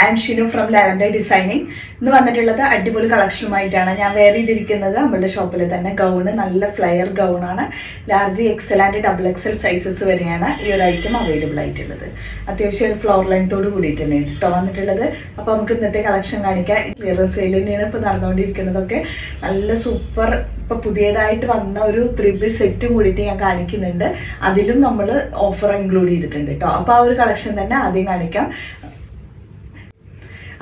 M Shinu from lavender designing ഇന്ന് വന്നിട്ടുള്ളത് അടിപൊളി കളക്ഷനുമായിട്ടാണ്. ഞാൻ വെയർ ചെയ്തിരിക്കുന്നത് നമ്മളുടെ ഷോപ്പിൽ തന്നെ. ഗൗണ് നല്ല flare ഗൗണാണ് large XL and double XL sizes വരെയാണ് ഈ ഒരു ഐറ്റം അവൈലബിൾ ആയിട്ടുള്ളത്. അത്യാവശ്യം ഫ്ലോർ ലെങ്ത്തോട് കൂടിയിട്ട് തന്നെയാണ് കേട്ടോ വന്നിട്ടുള്ളത്. അപ്പോൾ നമുക്ക് ഇന്നത്തെ കളക്ഷൻ കാണിക്കാം. ക്ലിയറൻസ് സെയിൽ തന്നെയാണ് ഇപ്പോൾ നടന്നുകൊണ്ടിരിക്കുന്നതൊക്കെ നല്ല സൂപ്പർ ഇപ്പൊ പുതിയതായിട്ട് വന്ന ഒരു ത്രിബി സെറ്റും കൂടിയിട്ട് ഞാൻ കാണിക്കുന്നുണ്ട്. അതിലും നമ്മൾ ഓഫർ ഇൻക്ലൂഡ് ചെയ്തിട്ടുണ്ട് കേട്ടോ അപ്പോൾ ആ ഒരു കളക്ഷൻ തന്നെ ആദ്യം കാണിക്കാം.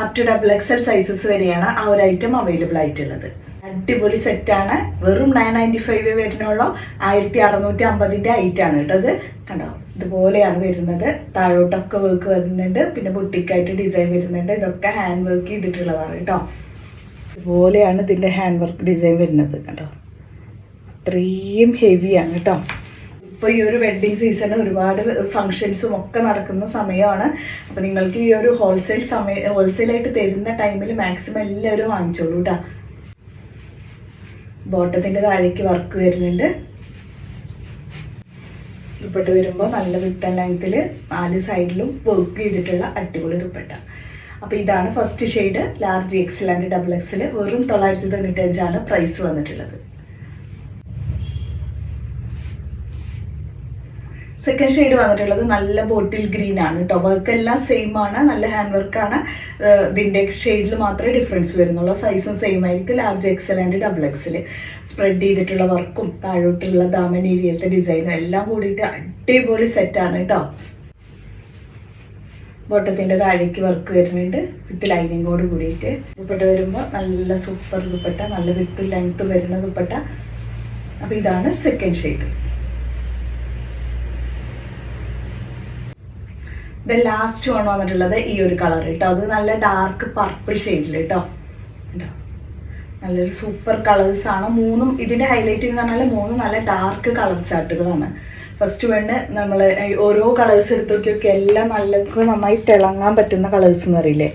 Up to double XL sizes വരെയാണ് ആ ഒരു ഐറ്റം അവൈലബിൾ ആയിട്ടുള്ളത്. അടിപൊളി സെറ്റാണ് വെറും നയൻ നയന്റി ഫൈവ് വരുന്നുള്ളൂ ആയിരത്തി അറുന്നൂറ്റി അമ്പതിന്റെ ഐറ്റാണ് കേട്ടോ ഇത്. കണ്ടോ? ഇതുപോലെയാണ് വരുന്നത്. താഴോട്ടൊക്കെ വർക്ക് വരുന്നുണ്ട്. പിന്നെ ബുട്ടിക്കായിട്ട് ഡിസൈൻ വരുന്നുണ്ട്. ഇതൊക്കെ ഹാൻഡ് വർക്ക് ചെയ്തിട്ടുള്ളതാണ് കേട്ടോ. ഇതുപോലെയാണ് ഇതിന്റെ ഹാൻഡ് വർക്ക് ഡിസൈൻ വരുന്നത്. കണ്ടോ? അത്രയും ഹെവിയാണ് കേട്ടോ. ഇപ്പോൾ ഈ ഒരു വെഡ്ഡിങ് സീസൺ ഒരുപാട് ഫങ്ഷൻസും ഒക്കെ നടക്കുന്ന സമയമാണ്. അപ്പോൾ നിങ്ങൾക്ക് ഈ ഒരു ഹോൾസെയിൽ സമയം ഹോൾസെയിലായിട്ട് തരുന്ന ടൈമിൽ മാക്സിമം എല്ലാവരും വാങ്ങിച്ചോളൂ കേട്ടോ ബോട്ടത്തിന്റെ താഴേക്ക് വർക്ക് വരുന്നുണ്ട്. ദുപ്പട്ട വരുമ്പോൾ നല്ല വിത്തൻ ലെങ്ത്തിൽ നാല് സൈഡിലും വർക്ക് ചെയ്തിട്ടുള്ള അടിപൊളി ദുപ്പട്ട. അപ്പോൾ ഇതാണ് first shade large XL and double XL വെറും തൊള്ളായിരത്തി തൊണ്ണൂറ്റഞ്ചാണ് പ്രൈസ് വന്നിട്ടുള്ളത്. സെക്കൻഡ് ഷെയ്ഡ് വന്നിട്ടുള്ളത് നല്ല ബോട്ടിൽ ഗ്രീൻ ആണ് കേട്ടോ വർക്ക് എല്ലാം സെയിം ആണ്. നല്ല ഹാൻഡ് വർക്കാണ് ഇതിന്റെ ഷെയ്ഡിൽ മാത്രമേ ഡിഫറൻസ് വരുന്നുള്ളൂ. സൈസും സെയിം ആയിരിക്കും. Large XL and double XL spread ചെയ്തിട്ടുള്ള വർക്കും താഴോട്ടുള്ള ദാമൻ ഏരിയത്തെ ഡിസൈനും എല്ലാം കൂടിയിട്ട് അടിപൊളി സെറ്റാണ് കേട്ടോ ബോട്ടത്തിന്റെ താഴേക്ക് വർക്ക് വരുന്നുണ്ട്. വിത്ത് ലൈനിങ്ങോട് കൂടിയിട്ട്. ദുപ്പട്ട വരുമ്പോൾ നല്ല സൂപ്പർ ദുപ്പട്ട നല്ല വിത്ത് ലെങ്ത്ത് വരുന്ന ദുപ്പട്ട. അപ്പോൾ ഇതാണ് സെക്കൻഡ് ഷെയ്ഡ് ഇത് ലാസ്റ്റ് വൺ വന്നിട്ടുള്ളത് ഈ ഒരു കളർ കേട്ടോ അത് നല്ല ഡാർക്ക് പർപ്പിൾ ഷെയ്ഡിൽ കേട്ടോ? നല്ലൊരു സൂപ്പർ കളേഴ്സ് ആണ്. മൂന്നും ഇതിന്റെ ഹൈലൈറ്റ് എന്ന് പറഞ്ഞാൽ മൂന്നും നല്ല ഡാർക്ക് കളർ ചാർട്ടുകളാണ് ഫസ്റ്റ് വേണ്ട നമ്മൾ ഓരോ കളേഴ്സ് എടുത്ത് എല്ലാം നല്ല നന്നായി തിളങ്ങാൻ പറ്റുന്ന കളേഴ്സ് എന്ന് പറയില്ലേ?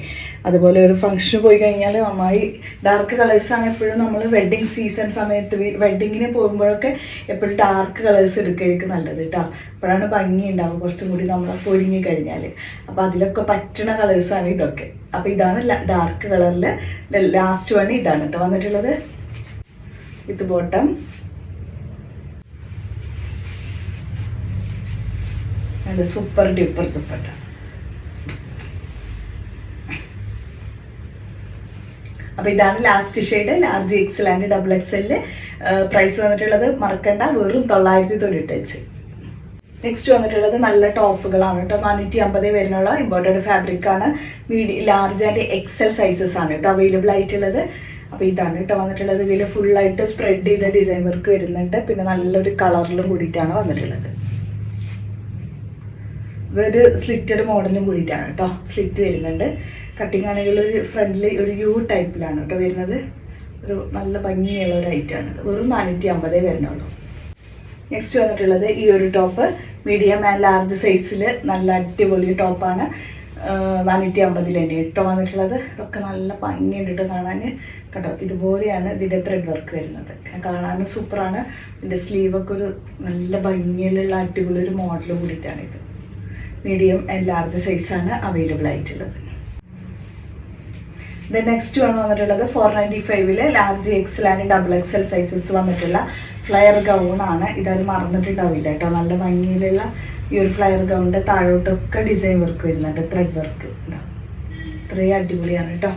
അതുപോലെ ഒരു ഫംഗ്ഷന് പോയി കഴിഞ്ഞാൽ നന്നായി ഡാർക്ക് കളേഴ്സ് ആണ് എപ്പോഴും നമ്മൾ വെഡ്ഡിങ് സീസൺ സമയത്ത് വെഡ്ഡിങ്ങിന് പോകുമ്പോഴൊക്കെ എപ്പോഴും ഡാർക്ക് കളേഴ്സ് എടുക്കുകയായിരിക്കും നല്ലത് കേട്ടോ അപ്പോഴാണ് ഭംഗി ഉണ്ടാവും കുറച്ചും കൂടി നമ്മൾ പൊരിങ്ങി കഴിഞ്ഞാൽ അപ്പോൾ അതിലൊക്കെ പറ്റണ കളേഴ്സാണ് ഇതൊക്കെ. അപ്പോൾ ഇതാണ് ഡാർക്ക് കളറിൽ ലാസ്റ്റ് വൺ ഇതാണ് കേട്ടോ വന്നിട്ടുള്ളത് with bottom super duper dupatta അപ്പൊ ഇതാണ് last shade large XL and double എക്സലിൽ price വന്നിട്ടുള്ളത് മറക്കണ്ട വെറും തൊള്ളായിരത്തി തൊണ്ണൂറ്റഞ്ച്. നെക്സ്റ്റ് വന്നിട്ടുള്ളത് നല്ല ടോപ്പുകളാണ് കേട്ടോ. നാനൂറ്റി അമ്പത് വരുന്നുള്ള. ഇമ്പോർട്ടഡ് ഫാബ്രിക് ആണ്. Medium large and XL sizes ആണ് കേട്ടോ അവൈലബിൾ ആയിട്ടുള്ളത്. അപ്പോൾ ഇതാണ് കേട്ടോ വന്നിട്ടുള്ളത്. ഇതിൽ ഫുള്ളായിട്ട് സ്പ്രെഡ് ചെയ്ത ഡിസൈൻ വർക്ക് വരുന്നുണ്ട്. പിന്നെ നല്ലൊരു കളറിലും കൂടിയിട്ടാണ് വന്നിട്ടുള്ളത്. ഇതൊരു സ്ലിറ്റഡ് മോഡലും കൂടിയിട്ടാണ് കേട്ടോ. സ്ലിറ്റ് വരുന്നുണ്ട്. കട്ടിങ് ആണെങ്കിൽ ഒരു ഫ്രണ്ടിൽ ഒരു യു ടൈപ്പിലാണ് കേട്ടോ വരുന്നത്. ഒരു നല്ല ഭംഗിയുള്ള ഒരു ഐറ്റമാണ് വെറും നാനൂറ്റി അമ്പതേ വരുന്നുള്ളൂ. നെക്സ്റ്റ് വന്നിട്ടുള്ളത് ഈ ഒരു ടോപ്പ് മീഡിയം ആൻഡ് ലാർജ് സൈസിൽ നല്ല അടിപൊളി ടോപ്പാണ് നാനൂറ്റി അമ്പതിൽ തന്നെ ഇട്ടോ വന്നിട്ടുള്ളത്. ഒക്കെ നല്ല ഭംഗിയുണ്ട് കാണാൻ. കേട്ടോ ഇതുപോലെയാണ് ഇതിന്റെ ത്രെഡ് വർക്ക് വരുന്നത്. കാണാനും സൂപ്പറാണ് ഇതിന്റെ സ്ലീവൊക്കെ ഒരു നല്ല ഭംഗിയിലുള്ള അടിപൊളി ഒരു മോഡൽ കൂടിയിട്ടാണ് ഇത്. മീഡിയം ആൻഡ് ലാർജ് സൈസാണ് അവൈലബിൾ ആയിട്ടുള്ളത്. ദ നെക്സ്റ്റ് വൺ വന്നിട്ടുള്ളത് ഫോർ നയന്റി ഫൈവിൽ large XL and double XL sizes വന്നിട്ടുള്ള ഫ്ലയർ ഗൗൺ ആണ്. ഇതത് മറന്നിട്ടുണ്ടാവില്ല കേട്ടോ. നല്ല ഭംഗിയിലുള്ള ഈ ഒരു ഫ്ലയർ ഗൗണിന്റെ താഴോട്ടൊക്കെ ഡിസൈൻ വർക്ക് വരുന്നുണ്ട് ത്രെഡ് വർക്ക് ഇത്രയും അടിപൊളിയാണ് കേട്ടോ.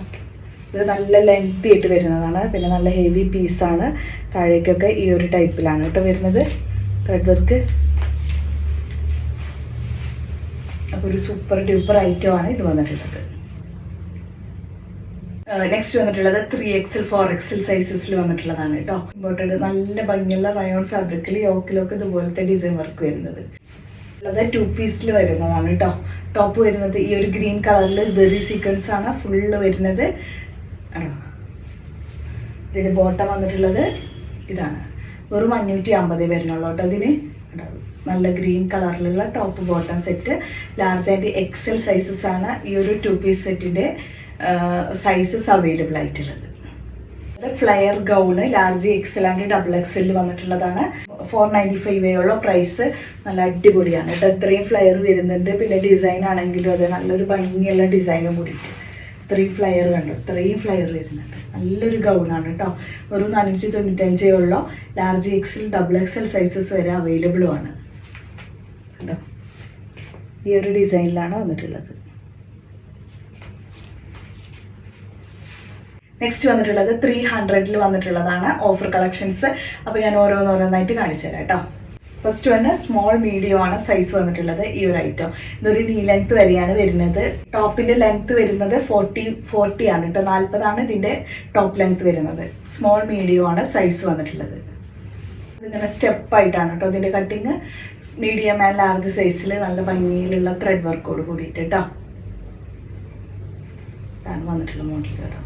ഇത് നല്ല ലെങ്തി ആയിട്ട് വരുന്നതാണ്. പിന്നെ നല്ല ഹെവി പീസാണ് താഴേക്കൊക്കെ ഈ ഒരു ടൈപ്പിലാണ് കേട്ടോ വരുന്നത്. ത്രെഡ് വർക്ക് അപ്പോൾ ഒരു സൂപ്പർ ഡ്യൂപ്പർ ഐറ്റം ആണ് ഇത് വന്നിട്ടുള്ളത്. നെക്സ്റ്റ് വന്നിട്ടുള്ളത് ത്രീ എക്സൽ ഫോർ എക്സൽ സൈസസിൽ വന്നിട്ടുള്ളതാണ് കേട്ടോ ഇമ്പോർട്ടഡ് നല്ല ഭംഗിയുള്ള റയോൺ ഫാബ്രിക്കിൽ യോക്കിലൊക്കെ ഇതുപോലത്തെ ഡിസൈൻ വർക്ക് വരുന്നത്. ഉള്ളത് ടു പീസിൽ വരുന്നതാണ് കേട്ടോ ടോപ്പ് വരുന്നത് ഈ ഒരു ഗ്രീൻ കളറിൽ ജെറി സീക്വൻസ് ആണ് ഫുള്ള് വരുന്നത്. ആണോ? ബോട്ടം വന്നിട്ടുള്ളത് ഇതാണ്. വെറും അഞ്ഞൂറ്റി അമ്പത് വരുന്നുള്ളൂ കേട്ടോ ഇതിന്. നല്ല ഗ്രീൻ കളറിലുള്ള ടോപ്പ് ബോട്ടം സെറ്റ് ലാർജ് ആയിട്ട് എക്സൽ സൈസസ് ആണ് ഈ ഒരു ടു പീസ് സെറ്റിന്റെ സൈസസ് അവൈലബിൾ ആയിട്ടുള്ളത്. Flare gown large XL and double എക്സലിൽ വന്നിട്ടുള്ളതാണ്. ഫോർ നയന്റി ഫൈവ് ഉള്ള പ്രൈസ് നല്ല അടിപൊളിയാണ്. കേട്ടോ ഇത്രയും ഫ്ലയർ വരുന്നുണ്ട്. പിന്നെ ഡിസൈൻ ആണെങ്കിലും അത് നല്ലൊരു ഭംഗിയുള്ള ഡിസൈനും കൂടിയിട്ട്. ഇത്രയും ഫ്ലയർ കണ്ടു? ഇത്രയും ഫ്ലയർ വരുന്നുണ്ട്. നല്ലൊരു ഗൗണാണ് കേട്ടോ വെറും നാനൂറ്റി തൊണ്ണൂറ്റഞ്ചേ ഉള്ള large XL double XL sizes വരെ അവൈലബിളും ആണ്. കേട്ടോ ഈ ഒരു ഡിസൈനിലാണ് വന്നിട്ടുള്ളത്. നെക്സ്റ്റ് വന്നിട്ടുള്ളത് ത്രീ ഹൺഡ്രഡിൽ വന്നിട്ടുള്ളതാണ് ഓഫർ കളക്ഷൻസ് അപ്പോൾ ഞാൻ ഓരോന്നോരോന്നായിട്ട് കാണിച്ചു തരാം കേട്ടോ. ഫസ്റ്റ് വന്ന് സ്മോൾ മീഡിയം ആണ് സൈസ് വന്നിട്ടുള്ളത് ഈ ഒരു ഐറ്റം ഇതൊരു നീ ലെങ്ത് വരെയാണ് വരുന്നത്. ടോപ്പിന്റെ ലെങ്ത് വരുന്നത് ഫോർട്ടി ഫോർട്ടി ആണ് കേട്ടോ. നാൽപ്പതാണ് ഇതിന്റെ ടോപ്പ് ലെങ്ത് വരുന്നത്. സ്മോൾ മീഡിയം ആണ് സൈസ് വന്നിട്ടുള്ളത്. ഇതിങ്ങനെ സ്റ്റെപ്പായിട്ടാണ് കേട്ടോ ഇതിന്റെ കട്ടിങ് മീഡിയം ആൻഡ് ലാർജ് സൈസിൽ നല്ല ഭംഗിയിലുള്ള ത്രെഡ് വർക്കോട് കൂടിയിട്ട് കേട്ടോ. ഇതാണ് വന്നിട്ടുള്ള മോഡൽ കേട്ടോ.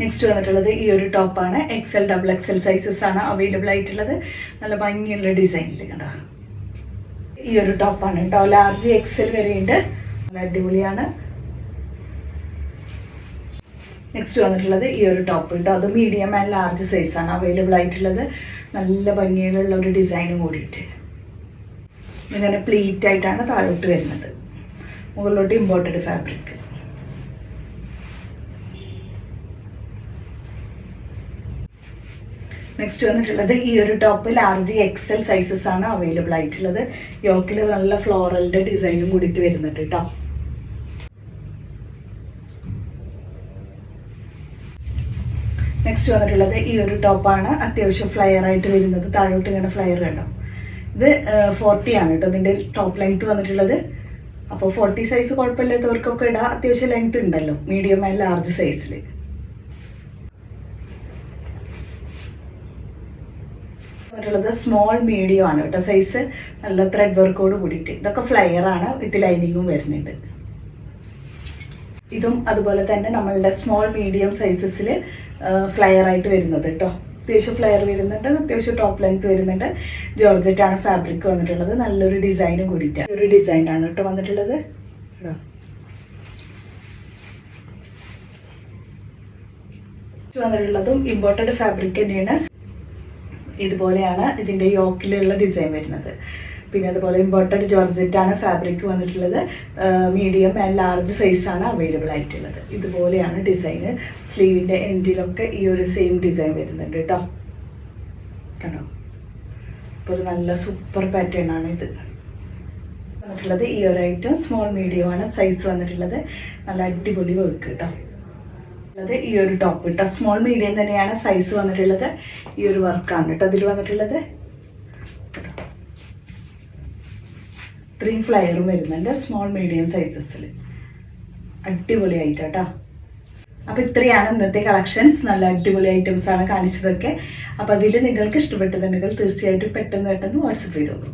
നെക്സ്റ്റ് വന്നിട്ടുള്ളത് ഈ ഒരു ടോപ്പാണ് എക്സൽ ഡബിൾ എക്സൽ സൈസസ് ആണ് അവൈലബിൾ ആയിട്ടുള്ളത്. നല്ല ഭംഗിയുള്ള ഡിസൈനിൽ കണ്ടോ? ഈ ഒരു ടോപ്പാണ് കേട്ടോ. ലാർജ് എക്സൽ വരെയുണ്ട്. നല്ല അടിപൊളിയാണ്. നെക്സ്റ്റ് വന്നിട്ടുള്ളത് ഈ ഒരു ടോപ്പ് കേട്ടോ അത് മീഡിയം ആൻഡ് ലാർജ് സൈസ് ആണ് അവൈലബിൾ ആയിട്ടുള്ളത്. നല്ല ഭംഗിയിലുള്ള ഒരു ഡിസൈനും കൂടിയിട്ട്. ഇങ്ങനെ പ്ലീറ്റ് ആയിട്ടാണ് താഴോട്ട് വരുന്നത്. മുകളിലോട്ട് ഇമ്പോർട്ടഡ് ഫാബ്രിക് നെക്സ്റ്റ് വന്നിട്ടുള്ളത് ഈ ഒരു ടോപ്പ് ലാർജ് എക്സൽ സൈസസ് ആണ് അവൈലബിൾ ആയിട്ടുള്ളത്. യോക്കിൽ നല്ല ഫ്ലോറലിന്റെ ഡിസൈനും കൂടിയിട്ട് വരുന്നുണ്ട് കേട്ടോ നെക്സ്റ്റ് വന്നിട്ടുള്ളത് ഈ ഒരു ടോപ്പാണ് അത്യാവശ്യം ഫ്ലയർ ആയിട്ട് വരുന്നത്. താഴോട്ട് ഇങ്ങനെ ഫ്ലയർ കണ്ടോ? ഇത് ഫോർട്ടി ആണ് കേട്ടോ ഇതിന്റെ ടോപ്പ് ലെങ്ത് വന്നിട്ടുള്ളത്. അപ്പോൾ ഫോർട്ടി സൈസ് കുഴപ്പമില്ലാത്തവർക്കൊക്കെ ഇടാം. അത്യാവശ്യം ലെങ്ത് ഉണ്ടല്ലോ. മീഡിയം ആൻഡ് ലാർജ് സൈസിൽ വന്നിട്ടുള്ളത് സ്മോൾ മീഡിയം ആണ്. കേട്ടോ സൈസ് നല്ല ത്രെഡ് വർക്കോട് കൂടിയിട്ട്. ഇതൊക്കെ ഫ്ലയർ ആണ്. വിത്ത് ലൈനിങ്ങും വരുന്നുണ്ട്. ഇതും അതുപോലെ തന്നെ നമ്മളുടെ സ്മോൾ മീഡിയം സൈസസിൽ ഫ്ലയർ ആയിട്ട് വരുന്നത് കേട്ടോ. അത്യാവശ്യം ഫ്ലയർ വരുന്നുണ്ട് അത്യാവശ്യം ടോപ്പ് ലെങ്ത് വരുന്നുണ്ട്. ജോർജറ്റ് ആണ് ഫാബ്രിക് വന്നിട്ടുള്ളത്. നല്ലൊരു ഡിസൈനും കൂടിയിട്ട്. ഒരു ഡിസൈനാണ് കേട്ടോ വന്നിട്ടുള്ളത്. കേട്ടോ. വന്നിട്ടുള്ളതും ഇമ്പോർട്ടഡ് ഫാബ്രിക് തന്നെയാണ്. ഇതുപോലെയാണ് ഇതിന്റെ യോക്കിലുള്ള ഡിസൈൻ വരുന്നത്. പിന്നെ അതുപോലെ ഇമ്പോർട്ടഡ് ജോർജറ്റാണ് ഫാബ്രിക് വന്നിട്ടുള്ളത്. മീഡിയം ആൻഡ് ലാർജ് സൈസാണ് അവൈലബിൾ ആയിട്ടുള്ളത്. ഇതുപോലെയാണ് ഡിസൈൻ സ്ലീവിന്റെ എൻഡിലൊക്കെ ഈ ഒരു സെയിം ഡിസൈൻ വരുന്നുണ്ട് കേട്ടോ. കണ്ടോ? ഇപ്പോൾ ഒരു നല്ല സൂപ്പർ പാറ്റേൺ ആണ് ഇത്. വന്നിട്ടുള്ളത് ഈ ഒരു ഐറ്റം സ്മോൾ മീഡിയം ആണ്. സൈസ് വന്നിട്ടുള്ളത്. നല്ല അടിപൊളി വർക്ക് കേട്ടോ. ഉള്ളത് ഈ ഒരു ടോപ്പ് കേട്ടോ സ്മോൾ മീഡിയം തന്നെയാണ് സൈസ് വന്നിട്ടുള്ളത്. ഈ ഒരു വർക്കാണ് കേട്ടോ. അതിൽ വന്നിട്ടുള്ളത്. ഇത്രയും ഫ്ലയറും വരുന്നുണ്ട്. സ്മോൾ മീഡിയം സൈസസിൽ അടിപൊളിയായിട്ട് കേട്ടോ അപ്പോൾ ഇത്രയാണ് ഇന്നത്തെ കളക്ഷൻസ് നല്ല അടിപൊളി ഐറ്റംസ് ആണ് കാണിച്ചതൊക്കെ. അപ്പോൾ അതിൽ നിങ്ങൾക്ക് ഇഷ്ടപ്പെട്ടതുണ്ടെങ്കിൽ തീർച്ചയായിട്ടും പെട്ടെന്ന് പെട്ടെന്ന് വാട്സപ്പ് ചെയ്തോളൂ.